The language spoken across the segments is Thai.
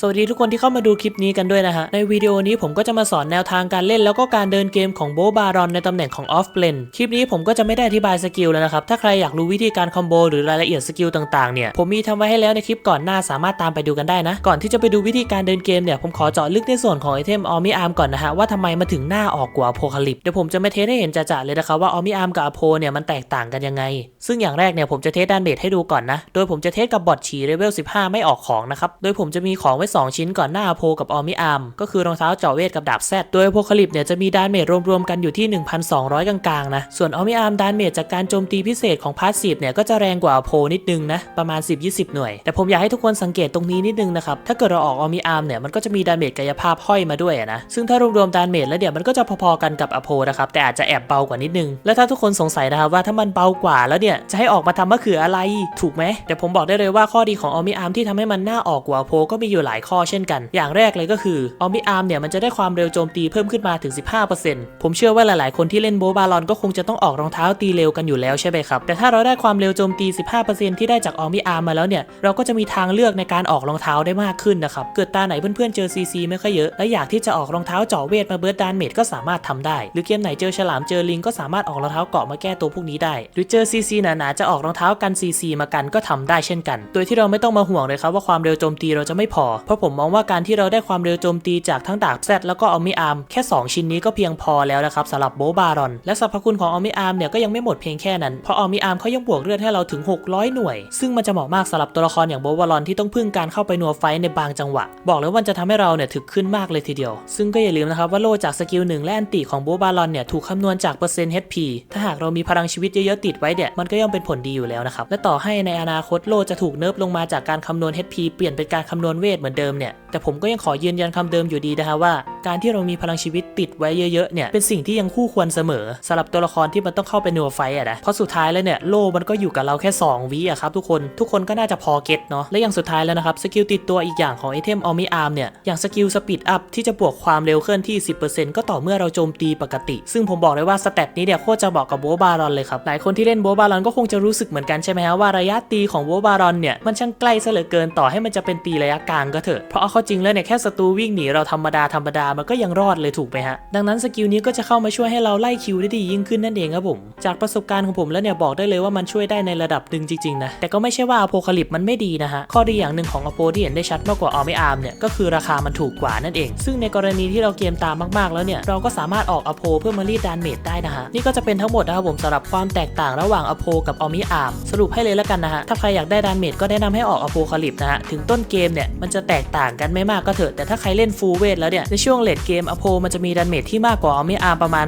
สวัสดีทุกคนที่เข้ามาดูคลิปนี้กันด้วยนะฮะ ในวิดีโอนี้ผมก็จะมาสอนแนวทางการเล่นแล้วก็การเดินเกมของโบบารอนในตำแหน่งของออฟเลนคลิปนี้ผมก็จะไม่ได้อธิบายสกิลแล้วนะครับ ถ้าใครอยากรู้วิธีการคอมโบหรือรายละเอียดสกิลต่างๆเนี่ย ผมมีทำไว้ให้แล้วในคลิปก่อนหน้าสามารถตามไปดูกันได้นะ ก่อนที่จะไปดูวิธีการเดินเกมเนี่ยผมขอเจาะลึกในส่วนของไอเทมออมิอาร์มก่อนนะฮะว่าทำไมมาถึงหน้าออกกว่าโพคาลิปเดี๋ยวผมจะมาเทสให้เห็นจะๆเลยนะครับว่าออมิอาร์มกับอโพเนี่ยมันแตกต่างกันยังไง ซึ่งอย่างแรกเนี่ยผมจะเทสดานเบทให้ดูก่อนนะ โดยผมจะเทสกับบอทฉีเลเวล 15 ไม่ออกของนะครับโดยผมจะมีของว้ 2 ชิ้นก่อนหน้าโพกับออมิอาร์มก็คือรองเท้าเจาะเวทกับดาบแซดโดยโพคลิปเนี่ยจะมีดานเมจรวมๆกันอยู่ที่ 1,200 กลางๆนะส่วนออมิอาร์มดานเมจจากการโจมตีพิเศษของพาสซีฟเนี่ยก็จะแรงกว่าโพนิดนึงนะประมาณ 10-20 หน่วย แต่ผมอยากให้ทุกคนสังเกตตรงนี้นิดนึงนะครับถ้าเกิดเราออกออมิอาร์มเนี่ยมันก็จะมีดานเมจกายภาพห้อยมาด้วยนะซึ่งถ้ารวมๆดานเมจแล้วเดี๋ยวมันก็จะพอๆกันกับอโพนะครับแต่อาจจะแอบเบากว่านิดนึง และถ้าทุกคนสงสัยนะครับว่าถ้ามันเบากว่าแล้วเนี่ยจะให้ออกมาทำมะเขืออะไร ถูกไหมแต่ผมบอกได้เลยว่าข้อดีของออมิอาร์มที่ทำให้มันน่าออกกว่าโพก็มีอยู่หลายข้อเช่นกัน อย่างแรกเลยก็คือออมิอาร์มเนี่ยมันจะได้ความเร็วโจมตีเพิ่มขึ้นมาถึง 15%ผมเชื่อว่าหลาย ๆ คนที่เล่นโบบาลอนก็คงจะต้องออกรองเท้าตีเร็วกันอยู่แล้วใช่ไหมครับ แต่ถ้าเราได้ความเร็วโจมตี 15%ที่ได้จากออมิอาร์มมาแล้วเนี่ย เราก็จะมีทางเลือกในการออกรองเท้าได้มากขึ้นนะครับ เกิดตาไหนเพื่อน ๆ เจอซีซีไม่ค่อยเยอะ และอยากที่จะออกรองเท้าเจาะเวทมาเบิร์ดดานเมจก็สามารถทำได้ หรือเกมไหนเจอฉลามเจอลิงก็สามารถออกรองเท้าเกาะมาแก้ตัวพวกนี้ได้ หรือเจอซีซีหนาๆจะออกรองเท้ากันซีซีมากันก็ทำได้เช่นกัน โดยที่เราไม่ต้องมาห่วงเลยครับว่าความเร็วโจมตีเราจะไม่พอเพราะผมมองว่าการที่เราได้ความเร็วโจมตีจากทั้งดาบแซดแล้วก็ออมิอาร์มแค่ 2 ชิ้นนี้ก็เพียงพอแล้วนะครับสำหรับโบบารอน และสรรพคุณของออมิอาร์มเนี่ยก็ยังไม่หมดเพียงแค่นั้น เพราะออมิอาร์มเขายังบวกเลือดให้เราถึง 600 หน่วย ซึ่งมันจะเหมาะมากสำหรับตัวละครอย่างโบบารอนที่ต้องพึ่งการเข้าไปนัวไฟในบางจังหวะ บอกเลยว่าจะทำให้เราเนี่ยถึกขึ้นมากเลยทีเดียว ซึ่งก็อย่าลืมนะครับว่าโลจากสกิลหนึ่งและอันติของโบบารอนเนี่ยถูกคำนวณจากเปอร์เซ็นต์ HP ถ้าหากเรามีพลังชีวิตเยอะๆติดไว้เนี่ยมันก็ย่อมเป็นผลดีอยู่แล้วนะครับและต่อให้ในอนาคตโลจะถูกเนิร์ฟลงมาจากการคำนวณ HP เปลี่ยนเป็นการคำนวณเวทเหมือนเดิมเนี่ย แต่ผมก็ยังขอยืนยันคำเดิมอยู่ดีนะฮะว่า การที่เรามีพลังชีวิตติดไว้เยอะๆเนี่ยเป็นสิ่งที่ยังคู่ควรเสมอสำหรับตัวละครที่มันต้องเข้าไปนัวไฟอะนะเพราะสุดท้ายแล้วเนี่ยโล่มันก็อยู่กับเราแค่ 2วิอะครับทุกคนทุกคนก็น่าจะพอเก็ตเนาะและอย่างสุดท้ายแล้วนะครับสกิลติดตัวอีกอย่างของไอเทมออมิอาร์มเนี่ยอย่างสกิลสปีดอัพที่จะบวกความเร็วเคลื่อนที่ 10%ก็ต่อเมื่อเราโจมตีปกติ ซึ่งผมบอกเลยว่าสเตตนี้เนี่ยโคตรจะบอกกับโบบารอนเลยครับหลายคนที่เล่นโบบารอนก็คงจะรู้สึกเหมือนกันใช่ไหมฮะว่าระยะตีของโบบารอนเนี่ยมันช่างใกล้ซะเหลือเกินต่อให้มันจะเป็นตีระยะกลางก็เถอะเพราะเอาเข้าจริงแล้วเนี่ยแค่ศัตรูวิ่งหนีเราธรรมดาธรรมดามันก็ยังรอดเลยถูกไหมฮะ ดังนั้นสกิลนี้ก็จะเข้ามาช่วยให้เราไล่คิวได้ดียิ่งขึ้นนั่นเองครับผม จากประสบการณ์ของผมแล้วเนี่ยบอกได้เลยว่ามันช่วยได้ในระดับหนึ่งจริงๆนะ แต่ก็ไม่ใช่ว่าอโพคาลิปมันไม่ดีนะฮะ ข้อดีอย่างหนึ่งของอโพที่เห็นได้ชัดมากกว่าออม่อาร์มเนี่ยก็คือราคามันถูกกว่านั่นเอง ซึ่งในกรณีที่เราเกมตามมากๆแล้วเนี่ยเราก็สามารถออกอโพเพื่อมารีดดานเมจได้นะฮะนี่ก็จะเป็นทั้งหมดนะครับผมสำหรับความแตกต่างระหว่างอโพกับออมิอาร์มสรุปให้เลยแล้วกันนะฮะถ้าใครอยากได้ดานเมจก็แนะนำให้ออกอโพคาลิปนะฮะถึงต้นเกมเนี่ยมันจะแตกต่างกันไม่มากก็เถอะแต่ถ้าใครเล่นฟูลเวทแล้วเนี่ยในช่วงเลดเกมอโพมันจะมีดานเมจที่มากกว่าออมิอาร์มประมาณ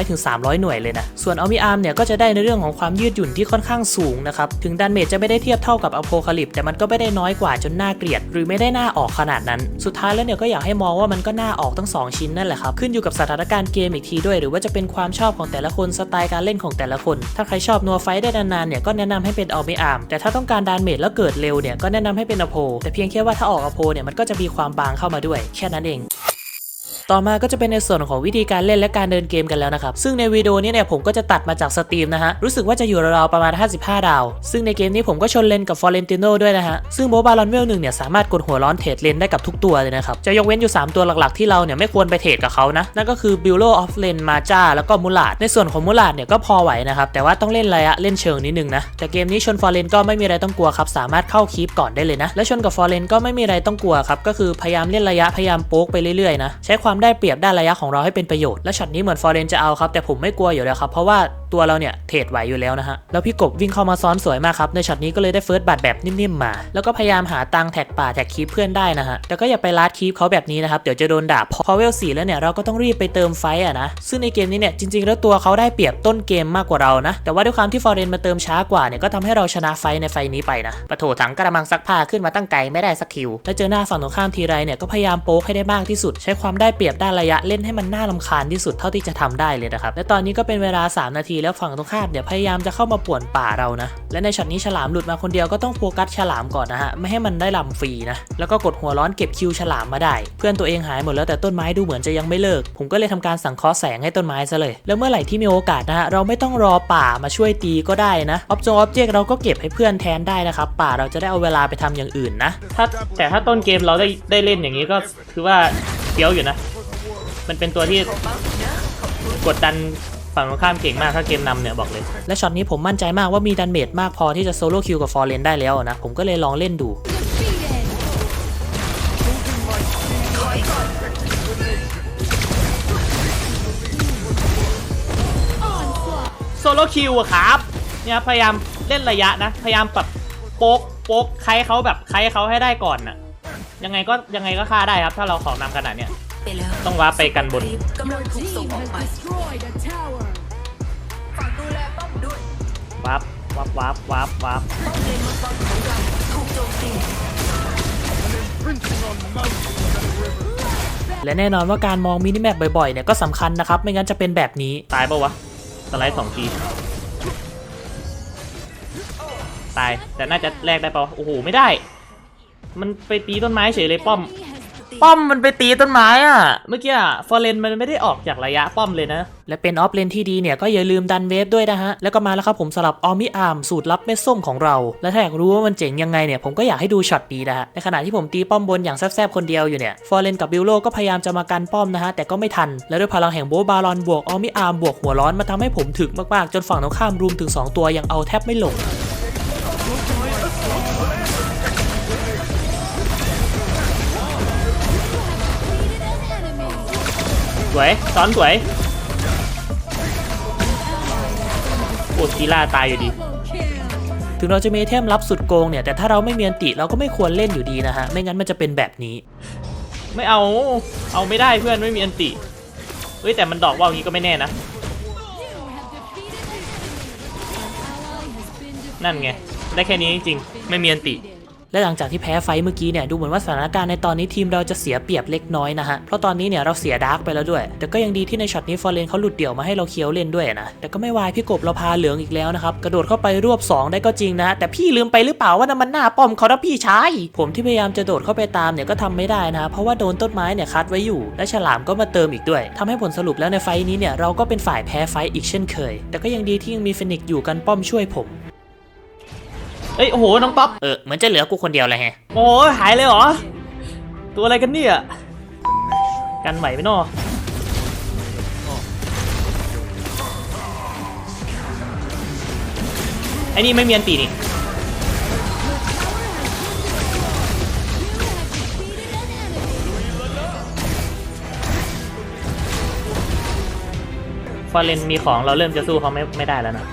200-300 หน่วยเลยนะ ส่วนออมิอาร์มเนี่ยก็จะได้ในเรื่องของความยืดหยุ่นที่ค่อนข้างสูงนะครับ ถึงดานเมจจะไม่ได้เทียบเท่ากับอโพคาลิปแต่มันก็ไม่ได้น้อยกว่าจนน่าเกลียด หรือไม่ได้น่าออกขนาดนั้น สุดท้ายแล้วเนี่ยก็อยากให้มองว่ามันก็น่าออกทั้ง 2 ชิ้นนั่นแหละครับ ขึ้นอยู่กับสถานการณ์เกมอีกทีด้วย หรือว่าจะเป็นความชอบของแต่ละคนสไตล์การเล่นของแต่ละคน ถ้าใครชอบนัวไฟได้นานๆเนี่ยก็แนะนำให้เป็นออมิอาร์มแต่ถ้าต้องการดานเมจแล้วเกิดเร็วเนี่ยก็แนะนำให้เป็นอโพแต่เพียงแค่ว่าถ้าออกอโพเนี่ยมันก็จะมีความบางเข้ามาด้วย แค่นั้นเอง ต่อมาก็จะเป็นในส่วนของวิธีการเล่นและการเดินเกมกันแล้วนะครับ ซึ่งในวิดีโอนี้เนี่ยผมก็จะตัดมาจากสตรีมนะฮะ รู้สึกว่าจะอยู่ราวๆประมาณ 55 ดาว ซึ่งในเกมนี้ผมก็ชนเลนกับฟอเรนติโนด้วยนะฮะ ซึ่งโบบาลอนเวลหนึ่งเนี่ยสามารถกดหัวร้อนเทรดเลนได้กับทุกตัวเลยนะครับ จะยกเว้นอยู่ 3 ตัวหลักๆที่เราเนี่ยไม่ควรไปเทรดกับเขานะ นั่นก็คือบิลโลออฟเลนมาจ้าแล้วก็มูลาดในส่วนของมูลาดเนี่ยก็พอไหวนะครับแต่ว่าต้องเล่นระยะเล่นเชิงนิดนึงนะแต่เกมนี้ชนฟอเรนก็ไม่มีอะไรต้องกลัวครับสามารถเข้าคีปก่อนได้เลยนะและชนกับฟอเรนก็ไม่มีอะไรต้องกลัวครับก็คือพยายามเล่นระยะพยายามโป๊กไปเรื่อยๆนะใช้ความได้เปรียบด้านระยะของเราให้เป็นประโยชน์และช็อตนี้เหมือนฟอร์เรนจะเอาครับแต่ผมไม่กลัวอยู่แล้วครับเพราะว่าตัวเราเนี่ยเทรดไหวอยู่แล้วนะฮะ แล้วพี่กบวิ่งเข้ามาซ้อนสวยมากครับ ในช็อตนี้ก็เลยได้เฟิร์สบัตแบบนิ่มๆมา แล้วก็พยายามหาตังแท็กป่าแท็กคีปเพื่อนได้นะฮะ แต่ก็อย่าไปลาดคีปเขาแบบนี้นะครับ เดี๋ยวจะโดนด่าพอเวลสี่แล้วเนี่ยเราก็ต้องรีบไปเติมไฟต์อะนะ ซึ่งในเกมนี้เนี่ยจริง ๆ แล้วตัวเขาได้เปรียบต้นเกมมากกว่าเรานะ แต่ว่าด้วยความที่ฟอร์เรนมาเติมช้ากว่าเนี่ยก็ทำให้เราชนะไฟในไฟนี้ไปนะปะโถถังกระมังซักผ้าขึ้นมาตั้งไกลไม่ได้สักคิว แล้วเจอหน้าฝั่งตรงข้ามทีไรเนี่ยก็พยายามโป๊กให้ได้มากที่สุด ใช้ความได้เปรียบด้านระยะเล่นให้มันน่ารำคาญที่สุดเท่าที่จะทำได้เลยนะครับและตอนนี้ก็เป็นเวลา 3 นาทีแล้วฝั่งตรงข้ามเนี่ยพยายามจะเข้ามาป่วนป่าเรานะ และในช็อตนี้ฉลามหลุดมาคนเดียวก็ต้องโฟกัสฉลามก่อนนะฮะไม่ให้มันได้ลำฟรีนะแล้วก็กดหัวร้อนเก็บคิวฉลามมาได้ เพื่อนตัวเองหายหมดแล้วแต่ต้นไม้ดูเหมือนจะยังไม่เลิก ผมก็เลยทำการสังเคราะห์แสงให้ต้นไม้ซะเลย แล้วเมื่อไหร่ที่มีโอกาสนะฮะเราไม่ต้องรอป่ามาช่วยตีก็ได้นะออบจงออบเจกเราก็เก็บให้เพื่อนแทนได้นะครับป่าเราจะได้เอาเวลาไปทำอย่างอื่นนะถ้าแต่ถ้าต้นเกมเราได้ได้เล่นอย่างนี้ก็คือว่าเฟี้ยวอยู่นะ มันเป็นตัวที่กดดัน ฝั่งตรงข้ามเก่งมากถ้าเกมนำเนี่ยบอกเลย และช็อตนี้ผมมั่นใจมากว่ามีดันเมจมากพอที่จะโซโล่คิวกับฟอร์เรนได้แล้วนะ ผมก็เลยลองเล่นดูโซโล่คิวอะครับเนี่ยพยายามเล่นระยะนะ พยายามแบบโป๊กโป๊กใครเขาแบบใครเขาให้ได้ก่อนน่ะยังไงก็ยังไงก็ฆ่าได้ครับ ถ้าเราของนำขนาดเนี้ยต้องว้าไปกันบนกำลังถูกส่งออกไป วาร์ปวาร์ปวาร์ปวาร์ปวาร์ปป้อมเลนมังกรของเราถูกโจมตีและแน่นอนว่าการมองมินิแมปบ่อยๆเนี่ยก็สำคัญนะครับ ไม่งั้นจะเป็นแบบนี้ ตายปะวะ สไลด์สองที ตาย แต่น่าจะแลกได้ปะโอ้โห ไม่ได้ มันไปตีต้นไม้เฉยเลยป้อม ป้อมมันไปตีต้นไม้อะเมื่อกี้อะฟอร์เรนมันไม่ได้ออกจากระยะป้อมเลยนะ และเป็นออฟเลนที่ดีเนี่ยก็อย่าลืมดันเวฟด้วยนะฮะ แล้วก็มาแล้วครับผมสลับออมิอาร์มสูตรลับเม็ดส้มของเรา และถ้าอยากรู้ว่ามันเจ๋งยังไงเนี่ยผมก็อยากให้ดูช็อตนี้นะฮะ ในขณะที่ผมตีป้อมบนอย่างแซบๆคนเดียวอยู่เนี่ยฟอร์เรนกับบิลโลก็พยายามจะมากันป้อมนะฮะแต่ก็ไม่ทัน และด้วยพลังแห่งโบบารอนบวกออมิอาร์มบวกหัวร้อนมาทำให้ผมถึกมากๆ จนฝั่งตรงข้ามรุมถึงสองตัวยังเอาแทบไม่ลง วยซ้อนสวยโอ้กีล่าตายอยู่ดี ถึงเราจะมีไอเทมลับสุดโกงเนี่ย แต่ถ้าเราไม่มีอันติเราก็ไม่ควรเล่นอยู่ดีนะฮะ ไม่งั้นมันจะเป็นแบบนี้ ไม่เอา เอาไม่ได้เพื่อนไม่มีอันติเฮ้ยแต่มันดอกว่าวอย่างนี้ก็ไม่แน่นะ นั่นไง ได้แค่นี้จริงๆ ไม่มีอันติ และหลังจากที่แพ้ไฟเมื่อกี้เนี่ยดูเหมือนว่าสถานการณ์ในตอนนี้ทีมเราจะเสียเปรียบเล็กน้อยนะฮะเพราะตอนนี้เนี่ยเราเสียดาร์กไปแล้วด้วย แต่ก็ยังดีที่ในช็อตนี้ฟอร์เรนเขาหลุดเดี่ยวมาให้เราเคี้ยวเล่นด้วยนะแต่ก็ไม่วายพี่กบเราพาเหลืองอีกแล้วนะครับกระโดดเข้าไปรวบ 2 ได้ก็จริงนะแต่พี่ลืมไปหรือเปล่าว่านั่นมันหน้าป้อมเขานะพี่ชายผมที่พยายามจะโดดเข้าไปตามเนี่ยก็ทำไม่ได้นะเพราะว่าโดนต้นไม้เนี่ยคัดไว้อยู่ และฉลามก็มาเติมอีกด้วยทำให้ผลสรุปแล้วในไฟนี้เนี่ยเราก็เป็นฝ่ายแพ้ไฟอีกเช่นเคย แต่ก็ยังดีที่ยังมีเฟนิกอยู่กันป้อมช่วยผม เอ้ยโอ้โหน้องป๊อปเออเหมือนจะเหลือกูคนเดียวเลยแฮะโอ้ยหายเลยเหรอตัวอะไรกันเนี่ยกันไหวไหมนอไอ้นี่ไม่มีอันตีนี่ฟอร์เรนมีของเราเริ่มจะสู้เขาไม่ไม่ได้แล้วนะ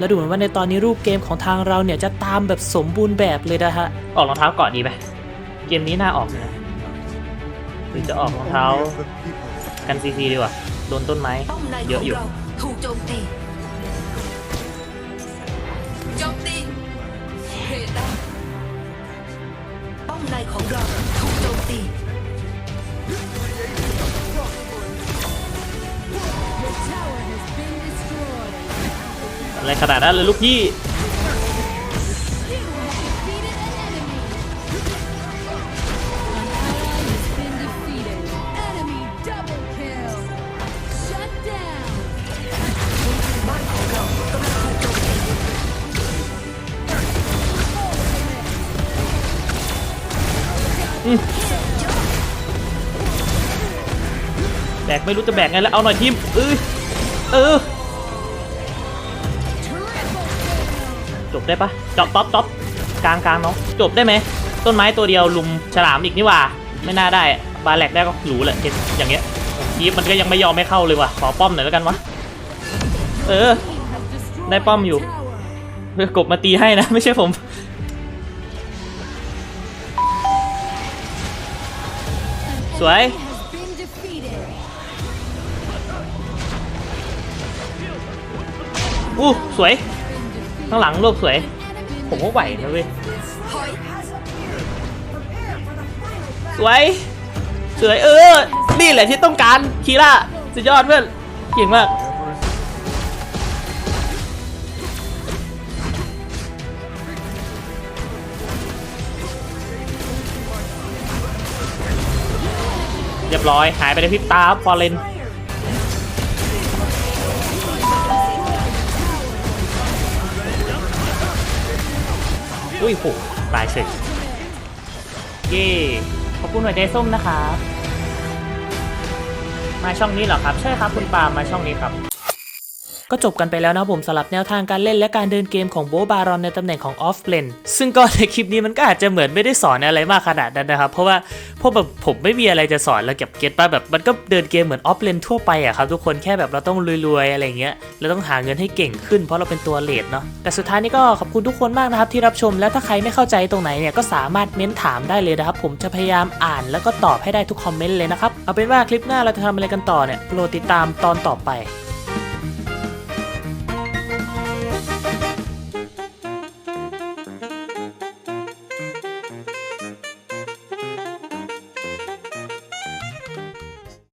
แล้วดูเหมือนว่าในตอนนี้รูปเกมของทางเราเนี่ยจะตามแบบสมบูรณ์แบบเลยนะฮะ ออกรองเท้าก่อนดีไหมเกมนี้น่าออกเลยนะหรือจะออกรองเท้ากันซีซีดีกว่า โดนต้นไม้ป้อมในเยขอะองอยู่เราถูกโจมตีโจมตีเพดานป้อมในของเราถูกโจมตี อะไรขนาดนั้นเลยลูกพี่แบกไม่รู้จะแบกไงแล้วเอาหน่อยทีมเออเออ จบได้ปะจบต๊อปต๊อปกลางกลางเนาะจบได้ไหมต้นไม้ตัวเดียวลุมฉลามอีกนี่ว่า ไม่น่าได้บาแหลกได้ก็หรูแหละเห็นอย่างเงี้ยทีมมันก็ยังไม่ยอมไม่เข้าเลยว่ะขอป้อมหน่อยแล้วกันวะเออ ได้ป้อมอยู่เพื่อกบมาตีให้นะ ไม่ใช่ผม An Xoáy. enemy has been defeated. อู้สวย ข้างหลังรวบสวย ผมก็ไหวนะเว้ยสวยสวยเออ นี่แหละที่ต้องการคีร่าสุดยอดเพื่อนเก่งมากเรียบร้อยหายไปในพริบตาฟอเรน อุ้ยโหตายเฉยเย่ขอบคุณหัวใจส้มนะครับ มาช่องนี้เหรอครับ ใช่ครับคุณปามาช่องนี้ครับ ก็จบกันไปแล้วนะผมสำหรับแนวทางการเล่นและการเดินเกมของโบบารอนในตำแหน่งของออฟเลนซึ่งก็ในคลิปนี้มันก็อาจจะเหมือนไม่ได้สอนอะไรมากขนาดนั้นนะครับเพราะว่าเพราะแบบผมไม่มีอะไรจะสอนแล้วเก็บเก็ตป่ะแบบมันก็เดินเกมเหมือนออฟเลนทั่วไปอะครับทุกคนแค่แบบเราต้องรวยๆอะไรเงี้ยเราต้องหาเงินให้เก่งขึ้น เพราะเราเป็นตัวเลดเนาะแต่สุดท้ายนี้ก็ขอบคุณทุกคนมากนะครับที่รับชมแล้วถ้าใครไม่เข้าใจตรงไหนเนี่ยก็สามารถเม้นถามได้เลยนะครับผมจะพยายามอ่านแล้วก็ตอบให้ได้ทุกคอมเมนต์เลยนะครับเอาเป็นว่าคลิปหน้าเราจะทำอะไรกันต่อเนี่ยโปรดติดตามตอนต่อไป